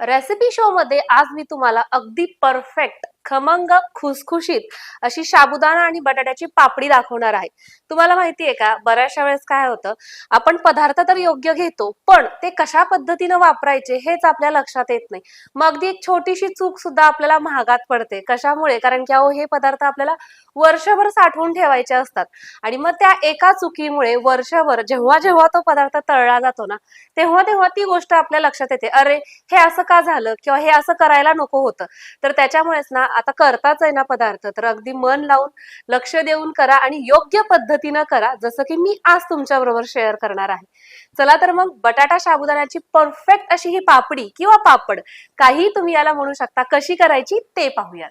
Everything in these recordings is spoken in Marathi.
रेसिपी शो मध्ये आज मी तुम्हाला अगदी परफेक्ट खमंग खुसखुशीत अशी साबुदाणा आणि बटाट्याची पापडी दाखवणार आहे. तुम्हाला माहितीये का बऱ्याचशा वेळेस काय होतं आपण पदार्थ तर योग्य घेतो पण ते कशा पद्धतीनं वापरायचे हेच आपल्या लक्षात येत नाही. मग अगदी एक छोटीशी चूक सुद्धा आपल्याला महागात पडते. कशामुळे? कारण की अहो हे पदार्थ आपल्याला वर्षभर साठवून ठेवायचे असतात. आणि मग त्या एका चुकीमुळे वर्षभर जेव्हा जेव्हा तो पदार्थ तळला जातो ना तेव्हा तेव्हा ती गोष्ट आपल्या लक्षात येते. अरे हे असं का झालं? किंवा हे असं करायला नको होतं. तर त्याच्यामुळेच ना आता करताच आहे ना पदार्थ. तर अगदी मन लावून लक्ष देऊन करा आणि योग्य पद्धतीनं करा जसं की मी आज तुमच्या बरोबर शेअर करणार आहे. चला तर मग बटाटा साबुदाण्याची परफेक्ट अशी ही पापडी किंवा पापड काही तुम्ही याला म्हणू शकता कशी करायची ते पाहूयात.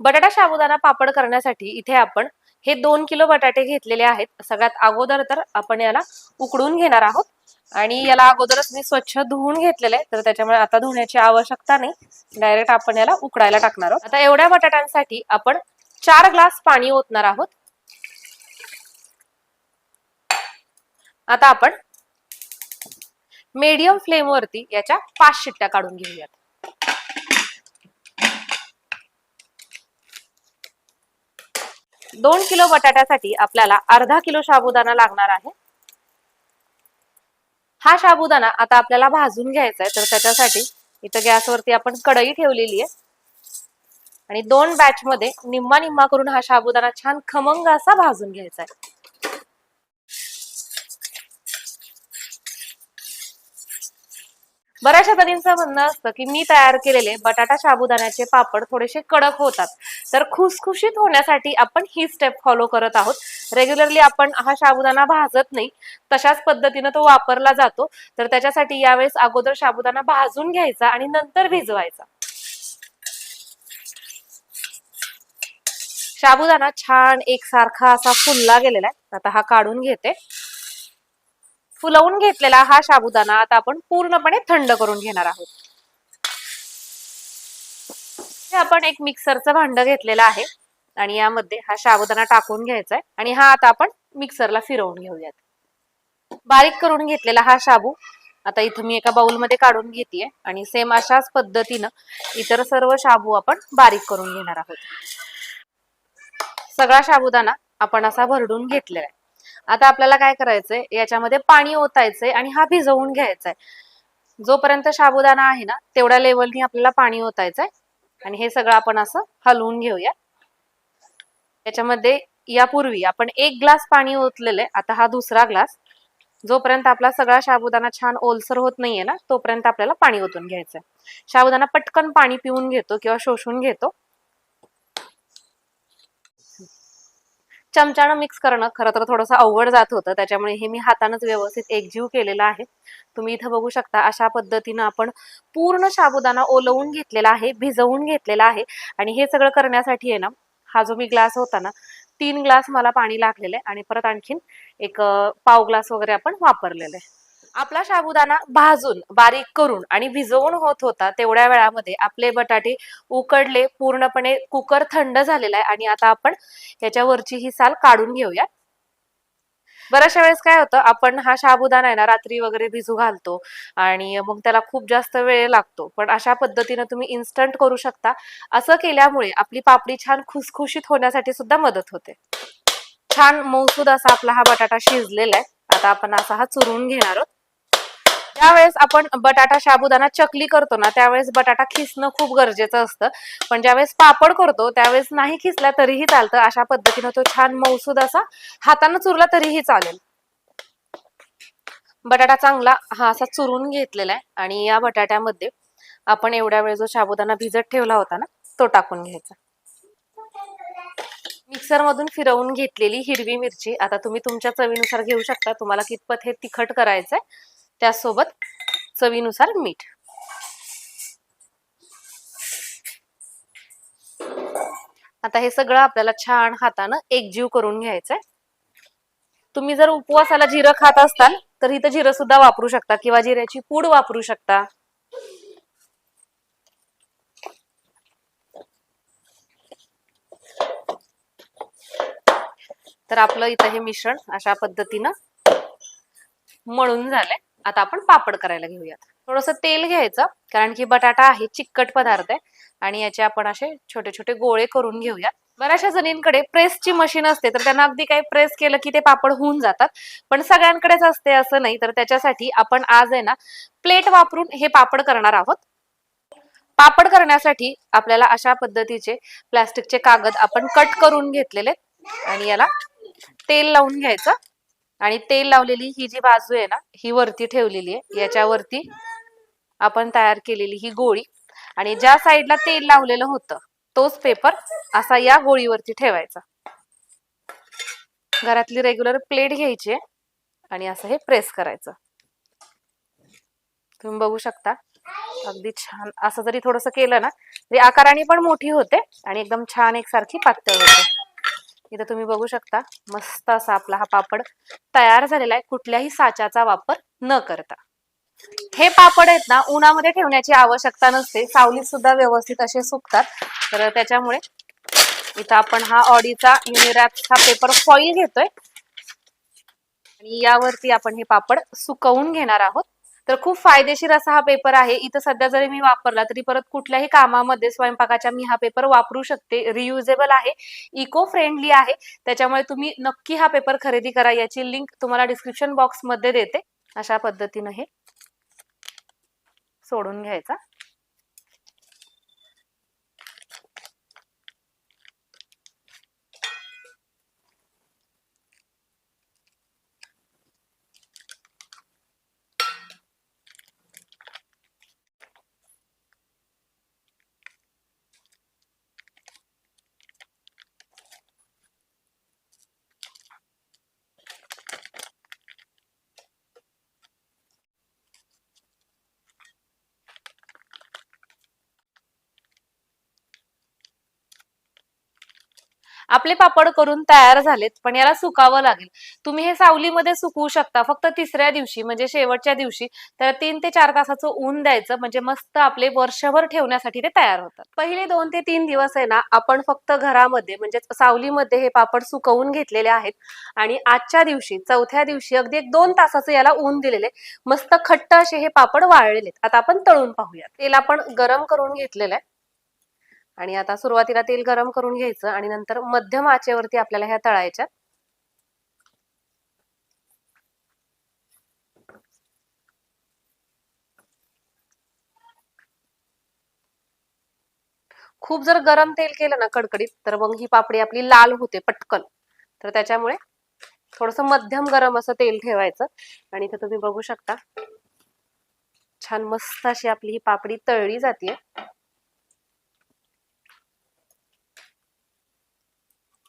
बटाटा साबुदाणा पापड करण्यासाठी इथे आपण हे दोन किलो बटाटे घेतलेले आहेत. सगळ्यात अगोदर तर आपण याला उकडून घेणार आहोत. आणि याला अगोदरच मी स्वच्छ धुवून घेतलेले आहे, तर त्याच्यामुळे आता धुण्याची आवश्यकता नाही. डायरेक्ट आपण याला उकडायला टाकणार आहोत. आता एवढ्या बटाट्यांसाठी आपण चार ग्लास पाणी ओतणार आहोत. आता आपण मीडियम फ्लेमवरती याच्या पाच शिट्ट्या काढून घेऊयात. दोन किलो बटाट्यासाठी आपल्याला अर्धा किलो साबुदाणा लागणार आहे. हा साबुदाणा आता आपल्याला भाजून घ्यायचा आहे तर त्याच्यासाठी इथं गॅसवरती आपण कढई ठेवलेली आहे. आणि दोन बॅच मध्ये निम्मा निम्मा करून हा साबुदाणा छान खमंग असा भाजून घ्यायचा आहे बऱ्याचशा जणींचं म्हणणं असतं की मी तयार केलेले बटाटा साबुदाण्याचे पापड थोडेसे कडक होतात. तर खुसखुशीत होण्यासाठी आपण ही स्टेप फॉलो करत आहोत. रेग्युलरली आपण हा साबुदाणा भाजत नाही. तशाच पद्धतीनं तो वापरला जातो. तर त्याच्यासाठी यावेळेस अगोदर साबुदाणा भाजून घ्यायचा आणि नंतर भिजवायचा. साबुदाणा छान एकसारखा असा फुलला गेलेला आहे. आता हा काढून घेते. फुलवून घेतलेला हा साबुदाणा आता आपण पूर्णपणे थंड करून घेणार आहोत. हे आपण एक मिक्सरचं भांड घेतलेलं आहे. आणि यामध्ये हा शाबुदाना टाकून घ्यायचा आहे आणि हा आता आपण मिक्सरला फिरवून घेऊयात. बारीक करून घेतलेला हा शाबू आता इथं मी एका बाउलमध्ये काढून घेते आणि सेम अशाच पद्धतीनं इतर सर्व शाबू आपण बारीक करून घेणार आहोत. सगळा शाबुदाना आपण असा भरडून घेतलेला आहे आता आपल्याला काय करायचंय? याच्यामध्ये पाणी ओतायचंय आणि हा भिजवून घ्यायचा आहे जोपर्यंत साबुदाणा आहे ना तेवढ्या लेवलनी आपल्याला पाणी ओतायचंय. आणि हे सगळं आपण असं हलवून घेऊया याच्यामध्ये यापूर्वी आपण एक ग्लास पाणी ओतलेले आता हा दुसरा ग्लास. जोपर्यंत आपला सगळा साबुदाणा छान ओलसर होत नाहीये ना तोपर्यंत आपल्याला पाणी ओतून घ्यायचंय. साबुदाणा पटकन पाणी पिऊन घेतो किंवा शोषून घेतो. चमच्यानं मिक्स करणं खरं तर थोडंसं अवघड जात होतं. त्याच्यामुळे हे मी हातानंच व्यवस्थित एकजीव केलेला आहे. तुम्ही इथं बघू शकता अशा पद्धतीनं आपण पूर्ण साबुदाणा ओलवून घेतलेला आहे भिजवून घेतलेला आहे. आणि हे सगळं करण्यासाठी आहे ना हा जो मी ग्लास होता ना तीन ग्लास मला पाणी लागलेलं आहे आणि परत आणखीन एक पाव ग्लास वगैरे आपण वापरलेलं. आहे आपला साबुदाणा भाजून बारीक करून आणि भिजवून होत होता तेवढ्या वेळामध्ये आपले बटाटे उकडले पूर्णपणे कुकर थंड झालेला आहे आणि आता आपण याच्यावरची ही साल काढून घेऊया. बऱ्याचशा वेळेस काय होतं आपण हा शाबुदाना आहे ना रात्री वगैरे भिजू घालतो आणि मग त्याला खूप जास्त वेळ लागतो. पण अशा पद्धतीनं तुम्ही इन्स्टंट करू शकता. असं केल्यामुळे आपली पापडी छान खुसखुशीत होण्यासाठी सुद्धा मदत होते. छान मौसूद असा आपला हा बटाटा शिजलेला आहे. आता आपण असा हा चुरून घेणार आहोत. ज्यावेळेस आपण बटाटा साबुदाणा चकली करतो ना त्यावेळेस बटाटा खिसणं खूप गरजेचं असतं. पण ज्यावेळेस पापड करतो त्यावेळेस नाही खिसला तरीही चालतं. अशा पद्धतीनं तो छान मौसूद असा हातानं चुरला तरीही चालेल. बटाटा चांगला हा असा चुरून घेतलेला आहे आणि या बटाट्यामध्ये आपण एवढ्या वेळ जो शाबुदाना भिजत ठेवला होता ना तो टाकून घ्यायचा. मिक्सर मधून फिरवून घेतलेली हिरवी मिरची आता तुम्ही तुमच्या चवीनुसार घेऊ शकता. तुम्हाला कितपत हे तिखट करायचंय त्यासोबत चवीनुसार मीठ. आता हे सगळं आपल्याला छान हातानं एकजीव करून घ्यायचंय. तुम्ही जर उपवासाला जिरं खात असताल तर इथं जिरं सुद्धा वापरू शकता किंवा जिऱ्याची पूड वापरू शकता. तर आपलं इथं हे मिश्रण अशा पद्धतीनं मळून झालंय. आता आपण पापड करायला घेऊयात. थोडस तेल घ्यायचं कारण की बटाटा आहे चिकट पदार्थ आहे. आणि याचे आपण असे छोटे छोटे गोळे करून घेऊयात. बऱ्याचशा जणींकडे प्रेसची मशीन असते तर त्यांना अगदी काही प्रेस केलं की ते पापड होऊन जातात. पण सगळ्यांकडेच असते असं नाही तर त्याच्यासाठी आपण आज आहे ना प्लेट वापरून हे पापड करणार आहोत. पापड करण्यासाठी आपल्याला अशा पद्धतीचे प्लास्टिकचे कागद आपण कट करून घेतलेले आणि याला तेल लावून घ्यायचं. आणि तेल लावलेली ही जी बाजू आहे ना ही वरती ठेवलेली आहे. याच्यावरती आपण तयार केलेली ही गोळी. आणि ज्या साईडला तेल लावलेलं होतं तोच पेपर असा या गोळीवरती ठेवायचा. घरातली रेग्युलर प्लेट घ्यायची आणि असं हे प्रेस करायचं. तुम्ही बघू शकता. अगदी छान. असं जरी थोडस केलं ना तरी आकाराने पण मोठी होते आणि एकदम छान एकसारखी पातळ होते. इथं तुम्ही बघू शकता मस्त असा आपला हा पापड तयार झालेला आहे. कुठल्याही साच्याचा वापर न करता. हे पापड आहेत ना उन्हामध्ये ठेवण्याची आवश्यकता नसते. सावलीत सुद्धा व्यवस्थित असे सुकतात. तर त्याच्यामुळे इथं आपण हा ऑडीचा युनिरॅपचा पेपर फॉईल घेतोय. आणि यावरती आपण हे पापड सुकवून घेणार आहोत. तर खूप फायदेशीर असा हा पेपर आहे. इथं सध्या जरी मी वापरला तरी परत कुठल्याही कामामध्ये स्वयंपाकाच्या मी हा पेपर वापरू शकते. रियुजेबल आहे. इको फ्रेंडली आहे. त्याच्यामुळे तुम्ही नक्की हा पेपर खरेदी करा. याची लिंक तुम्हाला डिस्क्रिप्शन बॉक्समध्ये देते. अशा पद्धतीनं हे सोडून घ्यायचा. आपले पापड करून तयार झालेत पण याला सुकावं लागेल. तुम्ही हे सावलीमध्ये सुकवू शकता फक्त तिसऱ्या दिवशी म्हणजे शेवटच्या दिवशी तर तीन ते चार तासाचं ऊन द्यायचं म्हणजे मस्त आपले वर्षभर ठेवण्यासाठी ते तयार होतात. पहिले दोन ते तीन दिवस आहे ना आपण फक्त घरामध्ये म्हणजे सावलीमध्ये हे पापड सुकवून घेतलेले आहेत आणि आजच्या दिवशी चौथ्या दिवशी अगदी एक दोन तासाचं याला ऊन दिलेले मस्त खट्ट असे हे पापड वाळलेले आता आपण तळून पाहूया तेल आपण गरम करून घेतलेलं आहे. आणि आता सुरुवातीला तेल गरम करून घ्यायचं आणि नंतर मध्यम आचेवरती आपल्याला ह्या तळायच्या. खूप जर गरम तेल केलं ना कडकडीत तर मग ही पापडी आपली लाल होते पटकन. तर त्याच्यामुळे थोडस मध्यम गरम असं तेल ठेवायचं. आणि इथं तुम्ही बघू शकता छान मस्त अशी आपली ही पापडी तळली जाते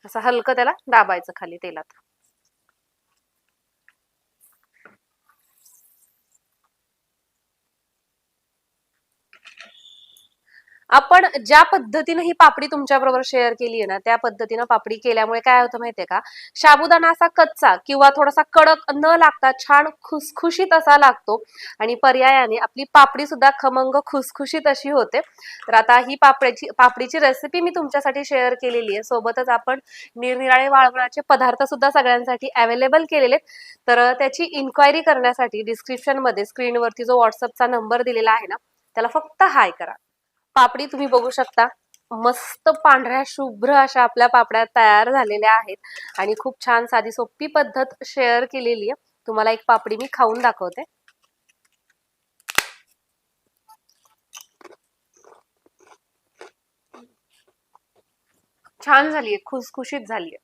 असं हलकं त्याला दाबायचं खाली तेलात. आपण ज्या पद्धतीने ही पापडी तुमच्या बरोबर शेअर केली आहे ना त्या पद्धतीनं पापडी केल्यामुळे काय होतं माहितीये का? साबुदाणा असा कच्चा किंवा थोडासा कडक न लागता छान खुसखुशीत असा लागतो आणि पर्यायाने आपली पापडी सुद्धा खमंग खुसखुशीत अशी होते. तर आता ही पापड्याची पापडीची रेसिपी मी तुमच्यासाठी शेअर केलेली आहे. सोबतच आपण निरनिराळे वाळवणाचे पदार्थ सुद्धा सगळ्यांसाठी अवेलेबल केलेले तर त्याची इन्क्वायरी करण्यासाठी डिस्क्रिप्शनमध्ये स्क्रीनवरती जो व्हॉट्सअपचा नंबर दिलेला आहे ना त्याला फक्त हाय करा. पापडी तुम्ही बघू शकता. मस्त पांढऱ्या शुभ्र अशा आपल्या पापड्या तयार झालेल्या आहेत. आणि खूप छान साधी सोपी पद्धत शेअर केलेली आहे. तुम्हाला एक पापडी मी खाऊन दाखवते. छान झालीये खुसखुशीत झालीये.